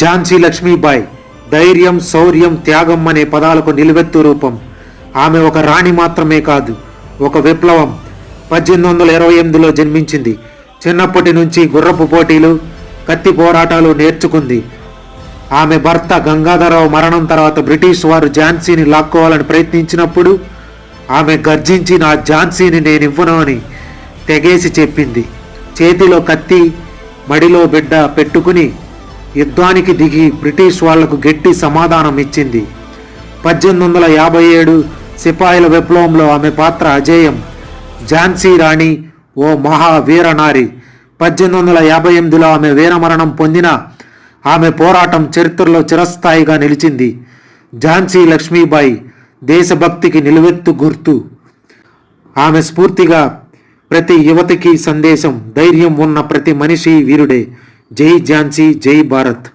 ఝాన్సీ లక్ష్మీబాయి ధైర్యం శౌర్యం త్యాగం అనే పదాలకు నిలువెత్తు రూపం. ఆమె ఒక రాణి మాత్రమే కాదు ఒక విప్లవం. పద్దెనిమిది వందల ఇరవై ఎనిమిదిలో జన్మించింది. చిన్నప్పటి నుంచి గుర్రపు పోటీలు కత్తి పోరాటాలు నేర్చుకుంది. ఆమె భర్త గంగాధరరావు మరణం తర్వాత బ్రిటిష్ వారు ఝాన్సీని లాక్కోవాలని ప్రయత్నించినప్పుడు ఆమె గర్జించి నా ఝాన్సీని నేను ఇవ్వను అని తెగేసి చెప్పింది. చేతిలో కత్తి మడిలో బిడ్డ పెట్టుకుని యుద్ధానికి దిగి బ్రిటిష్ వాళ్ళకు గట్టి సమాధానం ఇచ్చింది. పద్దెనిమిది వందల యాభై ఏడు సిపాయిల విప్లవంలో ఆమె పాత్ర అజేయం. ఝాన్సీ రాణి ఓ మహా వీరనారి. పద్దెనిమిది వందల యాభై ఎనిమిదిలో ఆమె వీరమరణం పొందిన ఆమె పోరాటం చరిత్రలో చిరస్థాయిగా నిలిచింది. ఝాన్సీ లక్ష్మీబాయి దేశభక్తికి నిలువెత్తు గుర్తు. ఆమె స్ఫూర్తిగా ప్రతి యువతికి సందేశం ధైర్యం ఉన్న ప్రతి మనిషి వీరుడే. జై ఝాన్సీ జై భారత్